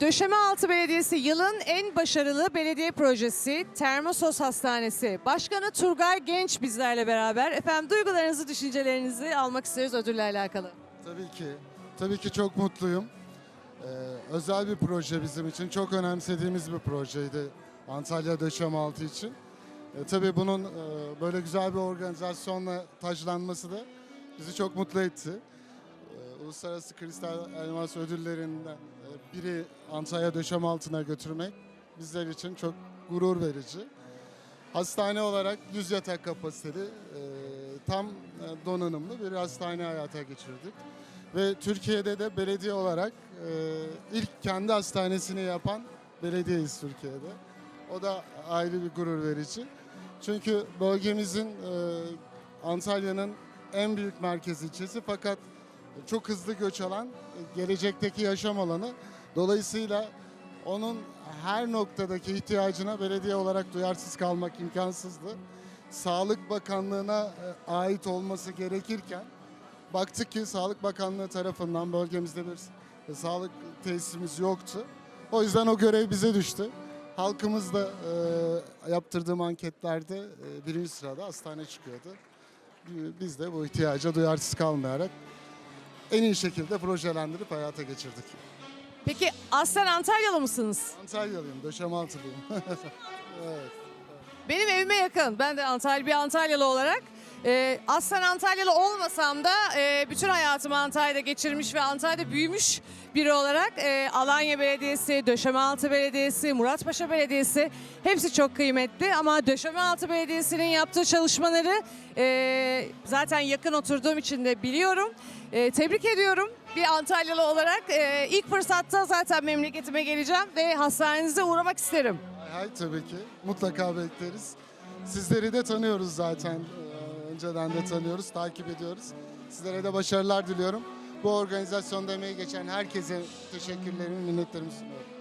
Döşemealtı Belediyesi yılın en başarılı belediye projesi Termosos Hastanesi. Başkanı Turgay Genç bizlerle beraber. Efendim duygularınızı, düşüncelerinizi almak isteriz ödülle alakalı. Tabii ki. Tabii ki çok mutluyum. Ee, özel bir proje bizim için. Çok önemsediğimiz bir projeydi Antalya Döşemealtı için. Ee, tabii bunun e, böyle güzel bir organizasyonla taçlanması da bizi çok mutlu etti. Ee, Uluslararası Kristal Elmas ödüllerinden e, biri Antalya Döşemealtı'na götürmek bizler için çok gurur verici. Hastane olarak 100 yatak kapasiteli, e, tam e, donanımlı bir hastane hayata geçirdik. Ve Türkiye'de de belediye olarak e, ilk kendi hastanesini yapan belediyeyiz Türkiye'de. O da ayrı bir gurur verici. Çünkü bölgemizin Antalya'nın en büyük merkez ilçesi fakat çok hızlı göç alan e, gelecekteki yaşam alanı. Dolayısıyla onun her noktadaki ihtiyacına belediye olarak duyarsız kalmak imkansızdı. Sağlık Bakanlığı'na e, ait olması gerekirken baktık ki Sağlık Bakanlığı tarafından bölgemizde bir e, sağlık tesisimiz yoktu. O yüzden o görev bize düştü. Halkımız da e, yaptırdığım anketlerde e, birinci sırada hastane çıkıyordu. Biz de bu ihtiyaca duyarsız kalmayarak en iyi şekilde projelendirip hayata geçirdik. Peki aslen Antalyalı mısınız? Antalyalıyım, Döşemaltılıyım. evet. Benim evime yakın. Ben de Antalya, bir Antalyalı olarak. Ee, aslen Antalyalı olmasam da e, bütün hayatımı Antalya'da geçirmiş ve Antalya'da büyümüş biri olarak e, Alanya Belediyesi, Döşemealtı Belediyesi, Muratpaşa Belediyesi hepsi çok kıymetli. Ama Döşemealtı Belediyesi'nin yaptığı çalışmaları e, zaten yakın oturduğum için de biliyorum. E, tebrik ediyorum bir Antalyalı olarak. E, ilk fırsatta zaten memleketime geleceğim ve hastanenize uğramak isterim. Hay hay tabii ki. Mutlaka bekleriz. Sizleri de tanıyoruz zaten. Önceden de tanıyoruz, takip ediyoruz. Sizlere de başarılar diliyorum. Bu organizasyonda emeği geçen herkese teşekkürlerimi, minnetlerimi sunuyorum.